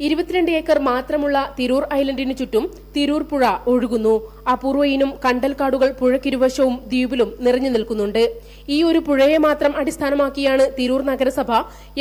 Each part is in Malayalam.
ഇരുപത്തിരണ്ട് ഏക്കർ മാത്രമുള്ള തിരൂർ ഐലൻഡിന് ചുറ്റും തിരൂർ പുഴ ഒഴുകുന്നു. അപൂർവ ഇനം കണ്ടൽക്കാടുകൾ പുഴക്കിരുവശവും ദ്വീപിലും നിറഞ്ഞു നിൽക്കുന്നുണ്ട്. ഈ ഒരു പുഴയെ മാത്രം അടിസ്ഥാനമാക്കിയാണ് തിരൂർ നഗരസഭ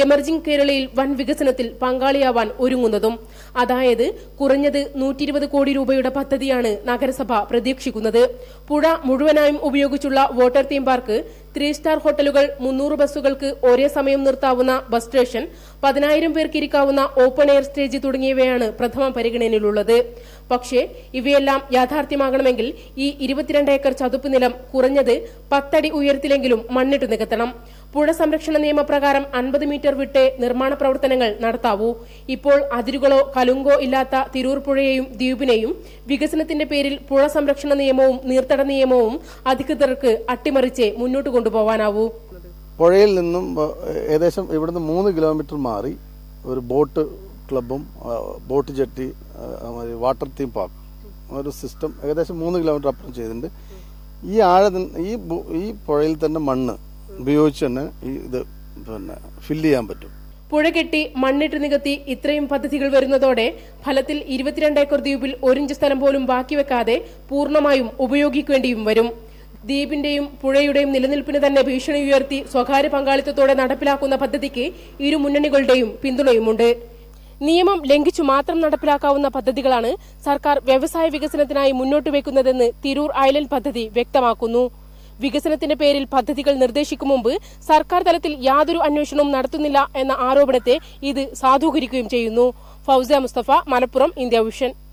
എമർജിംഗ് കേരളയിൽ വൻ വികസനത്തിൽ പങ്കാളിയാവാൻ ഒരുങ്ങുന്നതും. അതായത് കുറഞ്ഞത് നൂറ്റിയിരുപത് കോടി രൂപയുടെ പദ്ധതിയാണ് നഗരസഭ പ്രതീക്ഷിക്കുന്നത്. പുഴ മുഴുവനായും ഉപയോഗിച്ചുള്ള water theme park three star ഹോട്ടലുകൾ മുന്നൂറ് ബസ്സുകൾക്ക് ഒരേ സമയം നിർത്താവുന്ന ബസ് സ്റ്റേഷൻ പതിനായിരം പേർക്ക് ഇരിക്കാവുന്ന ഓപ്പൺ എയർ സ്റ്റേജ് തുടങ്ങിയവയാണ് പ്രഥമ പരിഗണനയിലുള്ളത്. പക്ഷേ ഇവയെല്ലാം യാഥാർത്ഥ്യമാകണമെങ്കിൽ ഈ ഇരുപത്തിരണ്ട് ഏക്കർ ചതുപ്പ് നിലം കുറഞ്ഞത് പത്തടി ഉയരത്തിലെങ്കിലും മണ്ണിട്ട് നികത്തണം. പുഴ സംരക്ഷണ നിയമപ്രകാരം അൻപത് മീറ്റർ വിട്ട് നിർമ്മാണ പ്രവർത്തനങ്ങൾ നടത്താവൂ. ഇപ്പോൾ അതിരുകളോ കലുങ്കോ ഇല്ലാത്ത തിരൂർ പുഴയെയും ദ്വീപിനെയും വികസനത്തിന്റെ പേരിൽ പുഴ സംരക്ഷണ നിയമവും നീർത്തട നിയമവും അധികൃതർക്ക് അട്ടിമറിച്ച് മുന്നോട്ട് കൊണ്ടുപോകാനാവൂ പുഴയിൽ നിന്നും ഏകദേശം ഇവിടുന്ന് മൂന്ന് കിലോമീറ്റർ മാറി ഒരു boat ക്ലബും boat jetty water theme park. ഒരു സിസ്റ്റം ഏകദേശം മൂന്ന് കിലോമീറ്റർ അപ്പുറം ചെയ്തിട്ടുണ്ട്. ഈ ആഴ ഈ ഈ പുഴയിൽ തന്നെ മണ്ണ് ഉപയോഗിച്ച് തന്നെ ഈ ഇത് പിന്നെ ഫില്ല് ചെയ്യാൻ പറ്റും. പുഴ കെട്ടി മണ്ണിട്ട് നികത്തി ഇത്രയും പദ്ധതികൾ വരുന്നതോടെ ഫലത്തിൽ ഇരുപത്തിരണ്ട് ഏക്കർ ദ്വീപിൽ ഒരിഞ്ച് സ്ഥലം പോലും ബാക്കി വെക്കാതെ പൂർണമായും ഉപയോഗിക്കേണ്ടിയും വരും. ദ്വീപിന്റെയും പുഴയുടെയും നിലനിൽപ്പിന് തന്നെ ഭീഷണി ഉയർത്തി സ്വകാര്യ പങ്കാളിത്തത്തോടെ നടപ്പിലാക്കുന്ന പദ്ധതിക്ക് ഇരു മുന്നണികളുടെയും പിന്തുണയുമുണ്ട്. നിയമം ലംഘിച്ചു മാത്രം നടപ്പിലാക്കാവുന്ന പദ്ധതികളാണ് സർക്കാർ വ്യവസായ വികസനത്തിനായി മുന്നോട്ട് വെക്കുന്നതെന്ന് തിരൂർ ഐലൻഡ് പദ്ധതി വ്യക്തമാക്കുന്നു. വികസനത്തിന്റെ പേരിൽ പദ്ധതികൾ നിർദ്ദേശിക്കും മുമ്പ് സർക്കാർ തലത്തിൽ യാതൊരു അന്വേഷണവും നടത്തുന്നില്ല എന്ന ആരോപണത്തെ ഇത് സാധൂകരിക്കുകയും ചെയ്യുന്നു. Fousa Mustafa Malappuram India vision.